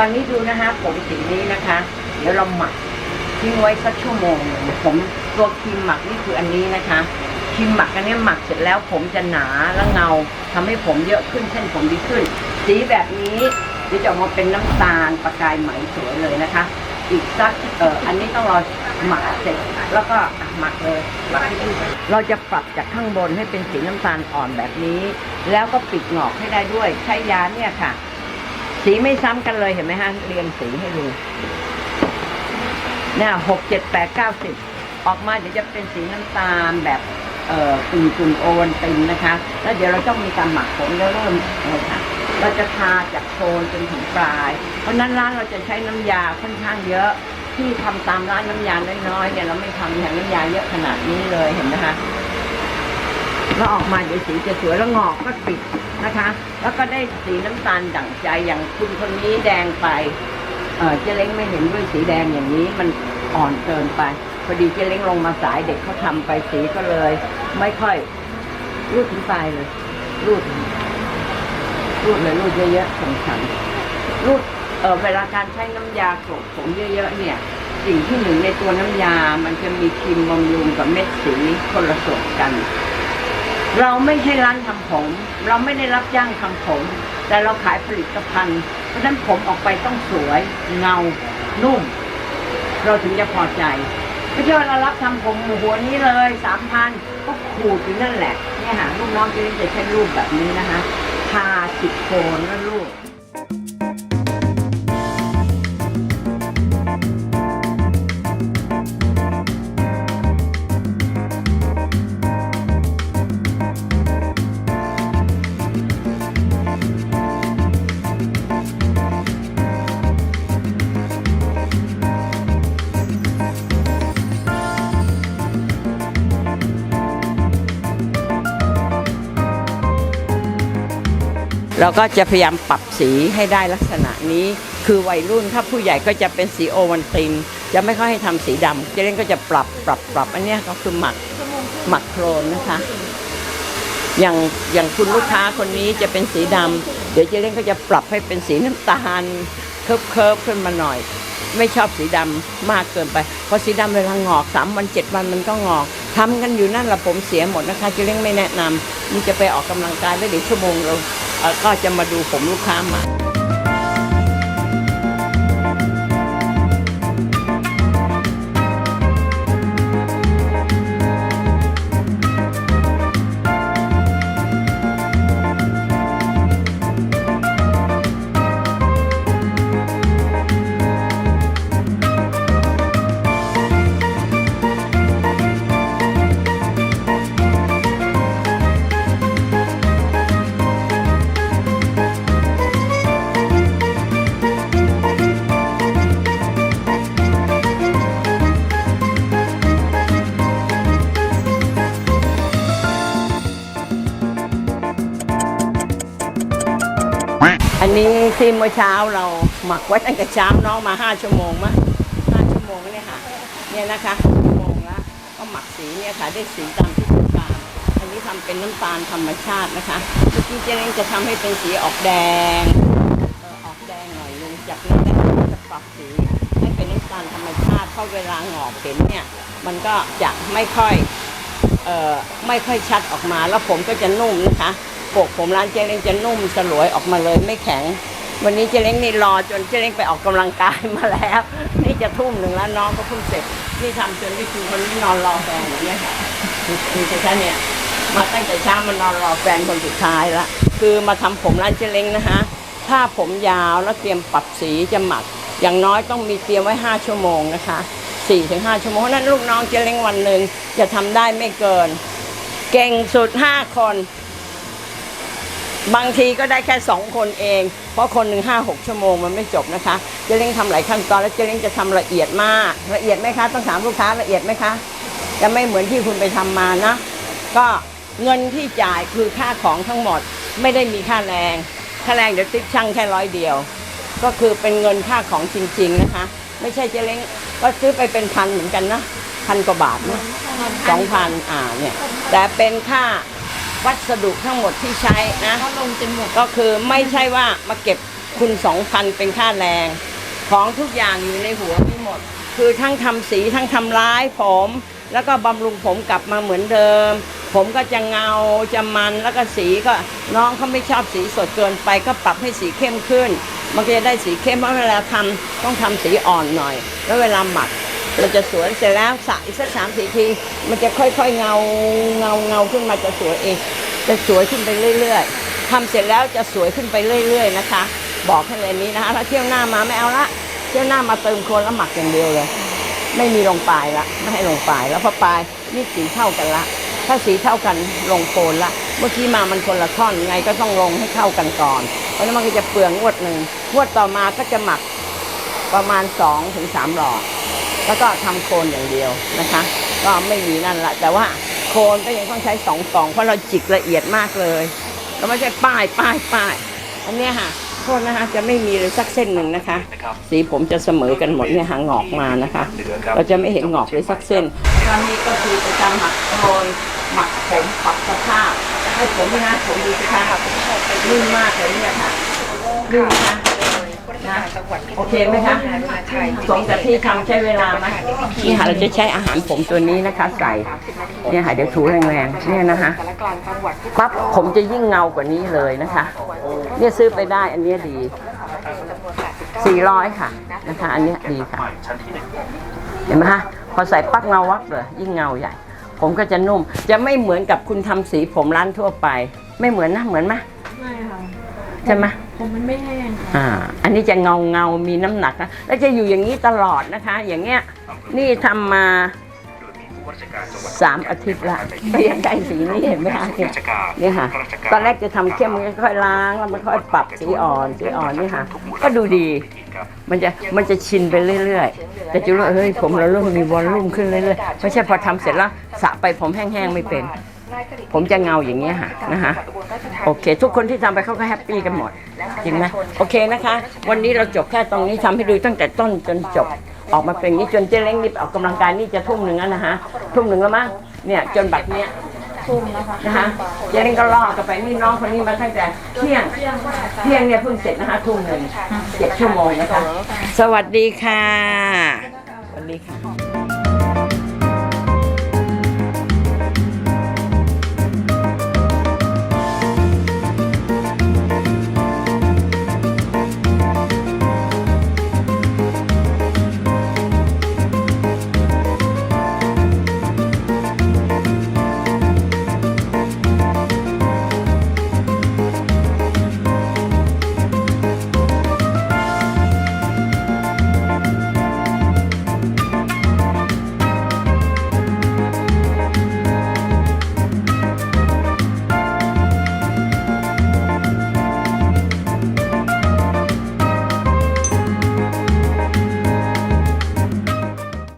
ตอนนี้ดูนะคะผมสีนี้นะคะ เดี๋ยวเราหมักทิ้งไว้สักชั่วโมงหนึ่งผมตัวครีมหมักนี่คืออันนี้นะคะครีมหมักอันนี้หมักเสร็จแล้วผมจะหนาและเงาทำให้ผมเยอะขึ้นเส้นผมดีขึ้น สีแบบนี้เดี๋ยวจะออกมาเป็นน้ำตาลประกายไหมสวยเลยนะคะ อีกสักเอออันนี้ต้องรอหมักเสร็จแล้วก็หมักเลยหมักให้ดูเราจะปรับจากข้างบนให้เป็นสีน้ำตาลอ่อนแบบนี้ แล้วก็ปิดหงอกให้ได้ด้วยใช้ยาเนี่ยค่ะ สีไม่ซ้ำกันเลยเห็นไหมฮะ เรียงสีให้ดูเนี่ยหกเจ็ดแปดเก้าสิบออกมาเดี๋ยวจะเป็นสีน้ำตาลแบบเอ่อกึ่งกึ่งโอวันตินนะคะ แล้วเดี๋ยวเราต้องมีการหมักผมแล้วเริ่มเลยค่ะเราจะทาจากโคนจนถึงปลาย เพราะนั้นร้านเราจะใช้น้ำยาค่อนข้างเยอะที่ทำตามร้านน้ำยาน้อยๆเนี่ยเราไม่ทำอย่างน้ำยาเยอะขนาดนี้เลยเห็นไหมคะ แล้วออกมาเดี๋ยวสีจะสวยแล้วงอกก็ปิดนะคะ แล้วก็ได้สีน้ำตาลดั่งใจอย่างคุณคนนี้แดงไปเออเจเล้งไม่เห็นด้วยสีแดงอย่างนี้มันอ่อนเกินไปพอดีเจเล้งลงมาสายเด็กเขาทำไปสีก็เลย ไม่ค่อยรูดถึงปลายเลยรูดรูดเลยรูดเยอะๆสำคัญรูดเออเวลาการใช้น้ำยาโกรกผมเยอะๆเนี่ย สิ่งที่หนึ่งในตัวน้ำยา มันจะมีครีมบำรุงกับเม็ดสีคนละส่วนกัน เราไม่ใช่ร้านทำผม เราไม่ได้รับจ้างทำผม แต่เราขายผลิตภัณฑ์ เพราะฉะนั้นผมออกไปต้องสวย เงา นุ่ม เราถึงจะพอใจไม่ใช่ว่าเรารับทำผมหัวนี้เลยสามพันก็ขูดอยู่นั่นแหละเนี่ยค่ะลูกน้องจะจะใช้รูปแบบนี้นะคะทาสิบโคนแล้วรูป เราก็จะพยายามปรับสีให้ได้ลักษณะนี้ คือวัยรุ่นถ้าผู้ใหญ่ก็จะเป็นสีโอวันติน จะไม่ค่อยให้ทำสีดำเจเล่นก็จะปรับปรับปรับอันนี้ก็คือหมักหมักโครนนะคะ อย่างอย่างคุณลูกค้าคนนี้จะเป็นสีดำเดี๋ยวเจเล่นก็จะปรับให้เป็นสีน้ำตาลเคิร์ฟเคิร์ฟขึ้นมาหน่อย ไม่ชอบสีดำมากเกินไปเพราะสีดำเวลางอกสามวันเจ็ดวันมันก็งอกทำกันอยู่นั่นละผมเสียหมดนะคะเจเล่นไม่แนะนำนี่จะไปออกกำลังกายแล้วเดี๋ยวชั่วโมงเรา ก็จะมาดูผมลูกค้ามา นี้ที่เมื่อเช้าเราหมักไว้ตั้งแต่เช้าน้องมาห้าชั่วโมงมั้ยห้าชั่วโมงเนี่ยค่ะ เนี่ยนะคะชั่วโมงละก็หมักสีเนี่ยค่ะได้สีตามที่ต้องการอันนี้ทำเป็นน้ำตาลธรรมชาตินะคะเมื่อกี้เจเล้งจะทำให้เป็นสีออกแดงออกแดงหน่อยนึงจากนั้นจะปรับสีให้เป็นน้ำตาลธรรมชาติเพราะเวลาหงอกเห็นเนี่ย มันก็จะไม่ค่อยเอ่อไม่ค่อยชัดออกมาแล้วผมก็จะนุ่มนะคะ ปกผมร้านเจเล้งจะนุ่มสลวยออกมาเลยไม่แข็ง วันนี้เจเล้งนี่รอจนเจเล้งไปออกกำลังกายมาแล้ว นี่จะทุ่มหนึ่งแล้วน้องก็เพิ่งเสร็จนี่ทำจนพี่คือคนนี้นอนรอแฟนอย่างเงี้ยค่ะคือจะใช่เนี่ยมาตั้งแต่เช้ามานอนรอแฟนคนสุดท้ายละคือมาทำผมร้านเจเล้งนะคะถ้าผมยาวแล้วเตรียมปรับสีจะหมัก อย่างน้อยต้องมีเตรียมไว้ 5 ชั่วโมงนะคะ4ถึง5ชั่วโมงเพราะนั้นลูกน้องเจเล้งวันหนึ่งจะทำได้ไม่เกิน เก่งสุด 5 คน บางทีก็ได้แค่ 2 คนเอง เพราะคนหนึ่งห้าหกชั่วโมงมันไม่จบนะคะ เจเล้งทำหลายขั้นตอนแล้วเจเล้งจะทำละเอียดมาก ละเอียดไหมคะ ต้องถามลูกค้าละเอียดไหมคะ จะไม่เหมือนที่คุณไปทำมานะ ก็เงินที่จ่ายคือค่าของทั้งหมดไม่ได้มีค่าแรง ค่าแรงเดี๋ยวติ๊บช่างแค่ร้อยเดียว ก็คือเป็นเงินค่าของจริง ๆนะคะ ไม่ใช่เจเล้งก็ซื้อไปเป็นพันเหมือนกันนะพันกว่าบาทนะสองพันอ่าเนี่ยแต่เป็นค่า วัสดุทั้งหมดที่ใช้นะ ก็ลงจนหมดก็คือไม่ใช่ว่ามาเก็บคุณสองพันเป็นค่าแรง ของทุกอย่างอยู่ในหัวนี่หมด คือทั้งทำสีทั้งทำร้ายผม แล้วก็บำรุงผมกลับมาเหมือนเดิม ผมก็จะเงาจะมันแล้วก็สีก็น้องเขาไม่ชอบสีสดเกินไปก็ปรับให้สีเข้มขึ้น มันก็จะได้สีเข้มเพราะเวลาทำต้องทำสีอ่อนหน่อย แล้วเวลาหมัก เราจะสวยเสร็จแล้วสระอีกสักสามสี่ที มันจะค่อยๆเงาเงาเงาขึ้นมาจะสวยเอง จะสวยขึ้นไปเรื่อย ๆทำเสร็จแล้วจะสวยขึ้นไปเรื่อย ๆ นะคะ บอกให้เลยนี้นะคะถ้าเที่ยวหน้ามาไม่เอาละเที่ยวหน้ามาเติมโคลนแล้วหมักอย่างเดียวเลย ไม่มีลงปลายละไม่ให้ลงปลายแล้วพอปลายนี่สีเท่ากันละ ถ้าสีเท่ากันลงโคนละ เมื่อกี้มามันคนละท่อนไงก็ต้องลงให้เข้ากันก่อนเพราะนั้นมันก็จะเปลืองงวดหนึ่งงวดต่อมาก็จะหมักประมาณ2-3ถึง3หลอด แล้วก็ทำโคนอย่างเดียวนะคะ ก็ไม่มีนั่นละแต่ว่าโคนก็ยังต้องใช้สองกล่องเพราะเราจิกละเอียดมากเลยเราไม่ใช่ป้ายป้ายป้ายอันเนี้ยค่ะโทษนะคะจะไม่มีเลยสักเส้นหนึ่งนะคะนะครับสีผมจะเสมอกันหมดเนี่ยหางงอกมานะคะเหลือครับเราจะไม่เห็นงอกเลยสักเส้นตอนนี้ก็คือจะทำหมักโคนหมักผมปรับสภาพให้ผมไม่นะผมดูสิคะลื่นมากเลยเนี่ยค่ะลื่นนะคะ นะโอเคไหมคะสมกับที่ทำใช้เวลาไหมนี่ค่ะเราจะใช้อาหารผมตัวนี้นะคะ ใส่เนี่ยค่ะเดี๋ยวถูแรงๆเนี่ยนะคะปั๊บผมจะยิ่งเงากว่านี้เลยนะคะ เนี่ยซื้อไปได้อันเนี้ยดี 400 ค่ะนะคะ อันเนี้ยดีค่ะชั้นที่หนึ่งเห็นไหมคะพอใส่ปักเงาวับเลยยิ่งเงาใหญ่ ผมก็จะนุ่ม จะไม่เหมือนกับคุณทำสีผมร้านทั่วไป ไม่เหมือนนะเหมือนไหมไม่ค่ะใช่ไหม ผมมันไม่แห้งอ่า อันนี้จะเงาเงามีน้ำหนักนะแล้วจะอยู่อย่างนี้ตลอดนะคะ อย่างเงี้ย นี่ทำมาโดยมีผู้ว่าราชการจังหวัดสามอาทิตย์ละก็ยังได้สีนี้เห็นไหมคะเนี่ยราชการเนี่ยค่ะข้าราชการตอนแรกจะทำเข้มมันค่อยๆล้างแล้วมันค่อยปรับสีอ่อนสีอ่อนนี่ค่ะ ก็ดูดีครับมันจะมันจะชินไปเรื่อยๆ แต่จะรู้ว่าเฮ้ยผมเราเริ่มมีวอลลุ่มขึ้นเรื่อยๆ ไม่ใช่พอทำเสร็จแล้วสระไปผมแห้งๆไม่เป็น ผมจะเงาอย่างเงี้ยค่ะนะคะ โอเค ทุกคนที่ทำไปเขาก็แฮปปี้กันหมด จริงไหมโอเคนะคะ วันนี้เราจบแค่ตรงนี้ทำให้ดูตั้งแต่ต้นจนจบ ออกมาเป็นอย่างนี้จนเจ๊เล้งนี่ไปออกกำลังกายนี่จะทุ่มหนึ่งแล้วนะฮะทุ่มหนึ่งแล้วมั้งเนี่ยจนบัดเนี้ยทุ่มนะคะนะคะเจ๊เล้งก็ลอกกันไปนี่น้องคนนี้มาตั้งแต่เที่ยงเที่ยงเนี่ยเพิ่งเสร็จนะคะทุ่มหนึ่งเจ็ดชั่วโมงนะคะสวัสดีค่ะสวัสดีค่ะ